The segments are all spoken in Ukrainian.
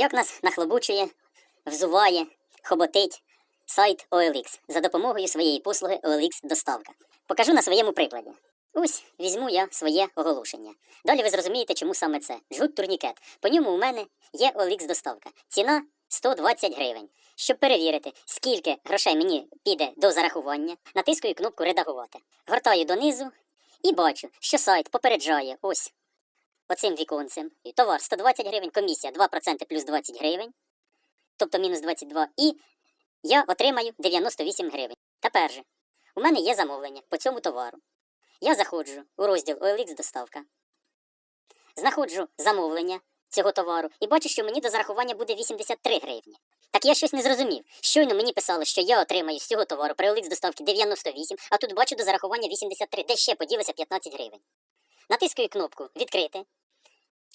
Як нас нахлобучує, взуває, хоботить сайт OLX за допомогою своєї послуги OLX доставка. Покажу на своєму прикладі. Ось візьму я своє оголошення. Далі ви зрозумієте, чому саме це. Жгут турнікет. По ньому у мене є OLX доставка. Ціна 120 гривень. Щоб перевірити, скільки грошей мені піде до зарахування, натискую кнопку Редагувати. Гортаю донизу і бачу, що сайт попереджає ось оцим віконцем. Товар 120 гривень, комісія 2% плюс 20 гривень, тобто мінус 22, і я отримаю 98 гривень. Тепер же, у мене є замовлення по цьому товару. Я заходжу у розділ OLX доставка, знаходжу замовлення цього товару і бачу, що мені до зарахування буде 83 гривні. Так я щось не зрозумів. Щойно мені писали, що я отримаю з цього товару при OLX доставки 98, а тут бачу до зарахування 83, де ще поділося 15 гривень. Натискаю кнопку Відкрити.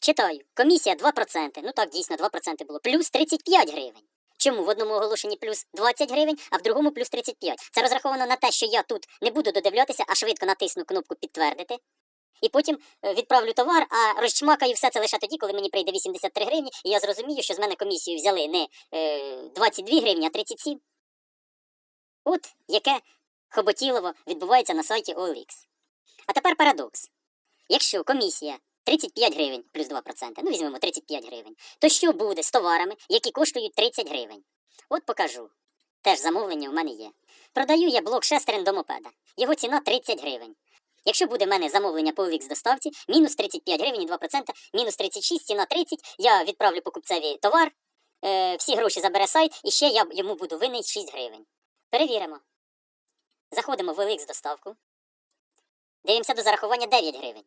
Читаю. Комісія 2%. Ну так, дійсно, 2% було. Плюс 35 гривень. Чому в одному оголошенні плюс 20 гривень, а в другому плюс 35? Це розраховано на те, що я тут не буду додивлятися, а швидко натисну кнопку підтвердити. І потім е, відправлю товар, а розчмакаю все це лише тоді, коли мені прийде 83 гривні, і я зрозумію, що з мене комісію взяли не е, 22 гривні, а 37. От яке хоботілово відбувається на сайті OLX. А тепер парадокс. Якщо комісія 35 гривень плюс 2%, ну візьмемо 35 гривень, то що буде з товарами, які коштують 30 гривень? От покажу. Теж замовлення у мене є. Продаю я блок шестерен до мопеда. Його ціна 30 гривень. Якщо буде в мене замовлення по OLX доставці, мінус 35 гривень і 2%, мінус 36, ціна 30, я відправлю покупцеві товар, е, всі гроші забере сайт, і ще я йому буду винен 6 гривень. Перевіримо. Заходимо в OLX доставку. Дивимося до зарахування 9 гривень.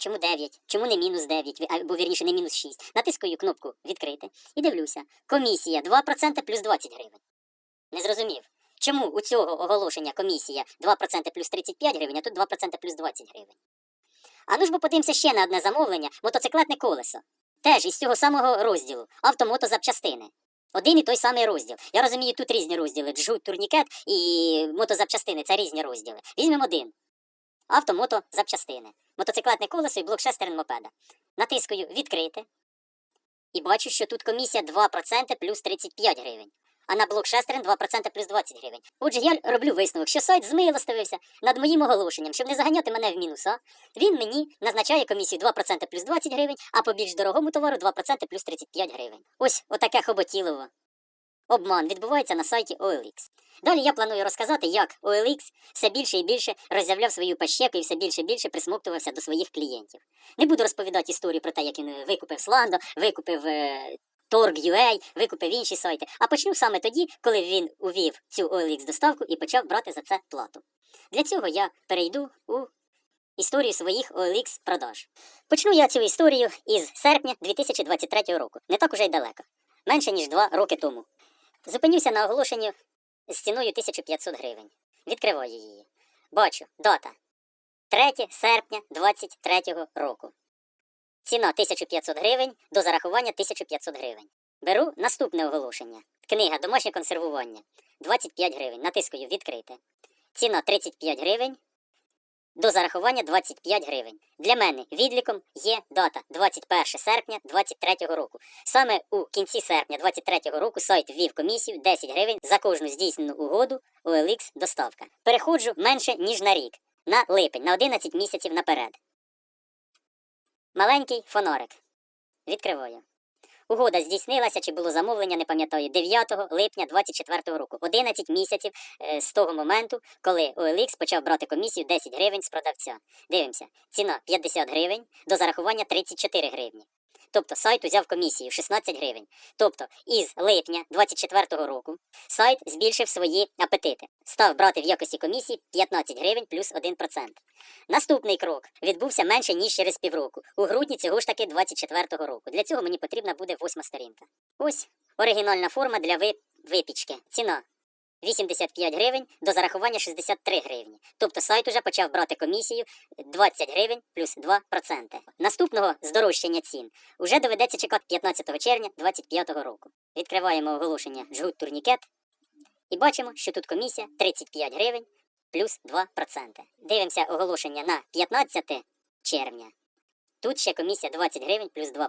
Чому 9? Чому не мінус 9, або вірніше не мінус 6? Натискаю кнопку відкрити і дивлюся. Комісія 2% плюс 20 гривень. Не зрозумів. Чому у цього оголошення комісія 2% плюс 35 гривень, а тут 2% плюс 20 гривень? А ну ж бо подивимося ще на одне замовлення мотоциклетне колесо. Теж із цього самого розділу автомотозапчастини. Один і той самий розділ. Я розумію, тут різні розділи. Джут, турнікет і мотозапчастини це різні розділи. Візьмемо один. Автомото запчастини. Мотоциклетне колесо і блок шестерен мопеда. Натискаю відкрити. І бачу, що тут комісія 2% плюс 35 гривень. А на блок шестерен 2% плюс 20 гривень. Отже, я роблю висновок, що сайт змилостивився над моїм оголошенням, щоб не заганяти мене в мінуса. Він мені назначає комісію 2% плюс 20 гривень, а по більш дорогому товару 2% плюс 35 гривень. Ось отаке хоботілово. Обман відбувається на сайті OLX. Далі я планую розказати, як OLX все більше і більше роззявляв свою пащеку і все більше і більше присмоктувався до своїх клієнтів. Не буду розповідати історію про те, як він е, викупив Сландо, викупив е, Торг.ua, викупив інші сайти. А почну саме тоді, коли він увів цю OLX доставку і почав брати за це плату. Для цього я перейду у історію своїх OLX продаж. Почну я цю історію із серпня 2023 року. Не так уже й далеко. Менше ніж два роки тому. Зупинюся на оголошенні з ціною 1500 гривень. Відкриваю її. Бачу, дата 3 серпня 2023 року. Ціна 1500 гривень до зарахування 1500 гривень. Беру наступне оголошення. Книга домашнє консервування 25 гривень. Натискаю відкрити. Ціна 35 гривень. До зарахування 25 гривень. Для мене відліком є дата 21 серпня 2023 року. Саме у кінці серпня 2023 року сайт ввів комісію 10 гривень за кожну здійснену угоду OLX доставка. Переходжу менше ніж на рік, на липень, на 11 місяців наперед. Маленький фонарик. Відкриваю. Угода здійснилася чи було замовлення, не пам'ятаю, 9 липня 2024 року. 11 місяців е, з того моменту, коли OLX почав брати комісію 10 гривень з продавця. Дивимося, ціна 50 гривень, до зарахування 34 гривні. Тобто сайт узяв комісію 16 гривень. Тобто із липня 2024 року сайт збільшив свої апетити. Став брати в якості комісії 15 гривень плюс 1%. Наступний крок відбувся менше ніж через півроку, у грудні цього ж таки 24-го року. Для цього мені потрібна буде восьма сторінка. Ось оригінальна форма для ви- випічки. Ціна 85 гривень до зарахування 63 гривні. Тобто сайт уже почав брати комісію 20 гривень плюс 2%. Наступного здорожчання цін уже доведеться чекати 15 червня 2025 року. Відкриваємо оголошення Джгут Турнікет і бачимо, що тут комісія 35 гривень плюс 2%. Дивимося оголошення на 15 червня. Тут ще комісія 20 гривень плюс 2%.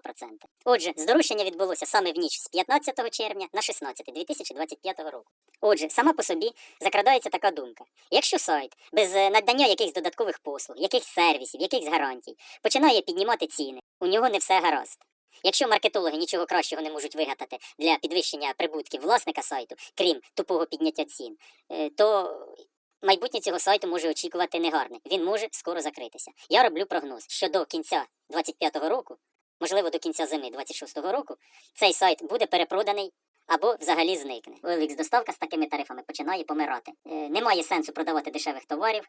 Отже, здорожчання відбулося саме в ніч з 15 червня на 16 2025 року. Отже, сама по собі закрадається така думка: якщо сайт без е, надання якихось додаткових послуг, якихось сервісів, якихось гарантій починає піднімати ціни, у нього не все гаразд. Якщо маркетологи нічого кращого не можуть вигадати для підвищення прибутків власника сайту, крім тупого підняття цін, е, то майбутнє цього сайту може очікувати негарне. Він може скоро закритися. Я роблю прогноз, що до кінця 25-го року, можливо, до кінця зими 26-го року, цей сайт буде перепроданий. Або взагалі зникне. OLX доставка з такими тарифами починає помирати. Е, немає сенсу продавати дешевих товарів,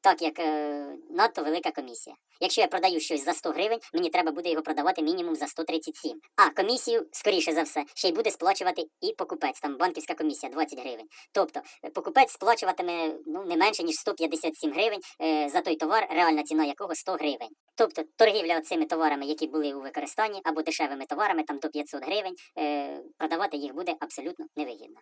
так як е, надто велика комісія. Якщо я продаю щось за 100 гривень, мені треба буде його продавати мінімум за 137. А комісію, скоріше за все, ще й буде сплачувати і покупець. Там банківська комісія 20 гривень. Тобто е, покупець сплачуватиме ну не менше ніж 157 гривень е, за той товар, реальна ціна якого 100 гривень. Тобто торгівля цими товарами, які були у використанні, або дешевими товарами, там до 500 гривень, е, продавати їх буде абсолютно невигідно.